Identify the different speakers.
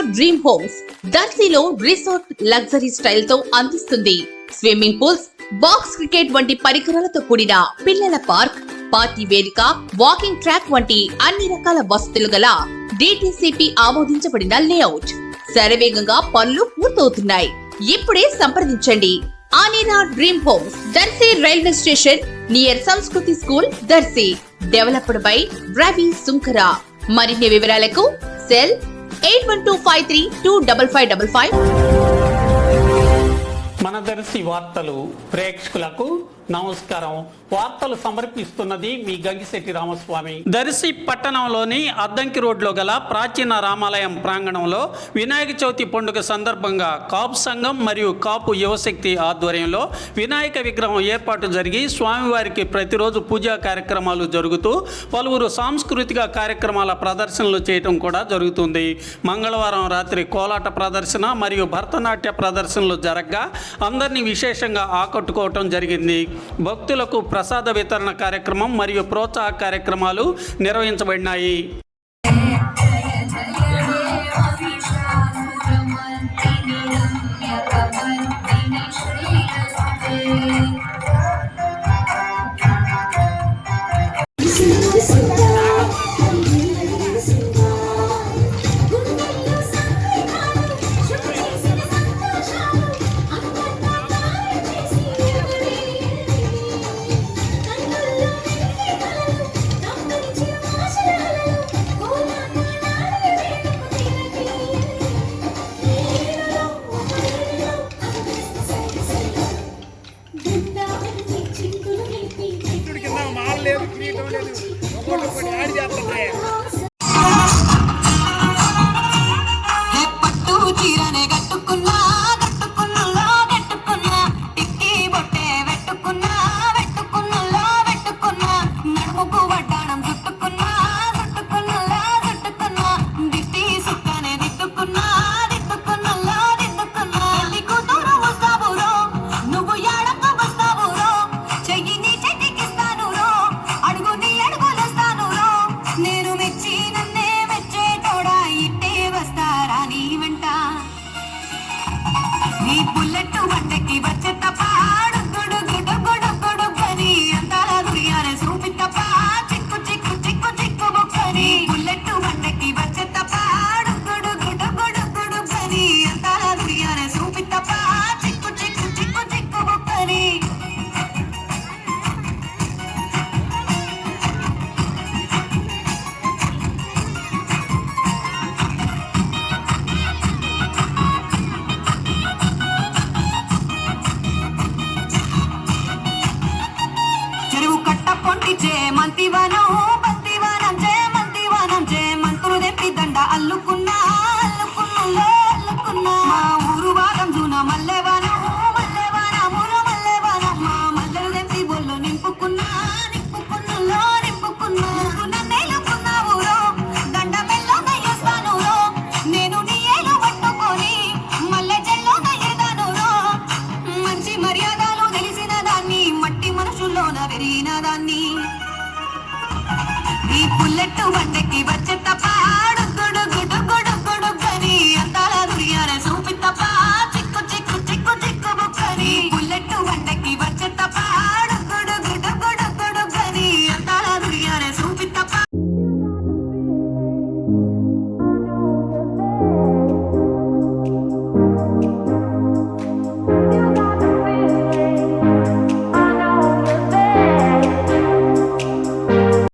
Speaker 1: Dream homes దర్శిలో resort luxury స్టైల్తో అందిస్తుంది. స్విమ్మింగ్ పూల్స్ బాక్స్ క్రికెట్ వంటి పరికరాలతో కూడిన పిల్లల పార్క్ పార్టీ వేదిక వాకింగ్ ట్రాక్ వంటి అన్ని రకాల వసతులు గల డిటిసిపి ఆమోదించబడిన లేఅవుట్ శరవేగంగా పనులు పూర్తవుతున్నాయి. ఇప్పుడే సంప్రదించండి. ఆనేరా Dream Homes Darsi railway station near Sanskriti school Darsi developed by Ravi Sunkara. మరిన్ని వివరాలకు cell eight one two five three two double five double five
Speaker 2: మన దర్శి వార్తలు ప్రేక్షకులకు నమస్కారం. వార్తలు సమర్పిస్తున్నది మీ గంగిశెట్టి రామస్వామి. దర్శి పట్టణంలోని అద్దంకి రోడ్లో గల ప్రాచీన రామాలయం ప్రాంగణంలో వినాయక చవితి పండుగ సందర్భంగా కాపు సంఘం మరియు కాపు యువశక్తి ఆధ్వర్యంలో వినాయక విగ్రహం ఏర్పాటు జరిగి స్వామివారికి ప్రతిరోజు పూజా కార్యక్రమాలు జరుగుతూ పలువురు సాంస్కృతిక కార్యక్రమాల ప్రదర్శనలు చేయటం కూడా జరుగుతుంది. మంగళవారం రాత్రి కోలాట ప్రదర్శన మరియు భరతనాట్య ప్రదర్శనలు జరగగా అందరినీ విశేషంగా ఆకట్టుకోవటం జరిగింది. భక్తులకు ప్రసాద వితరణ కార్యక్రమం మరియు ప్రోత్సాహ కార్యక్రమాలు నిర్వహించబడినాయి. లేదు క్రియేట్ లేదు ఒకటి ఒకటి యాడ్ పూజించే మంతివనం.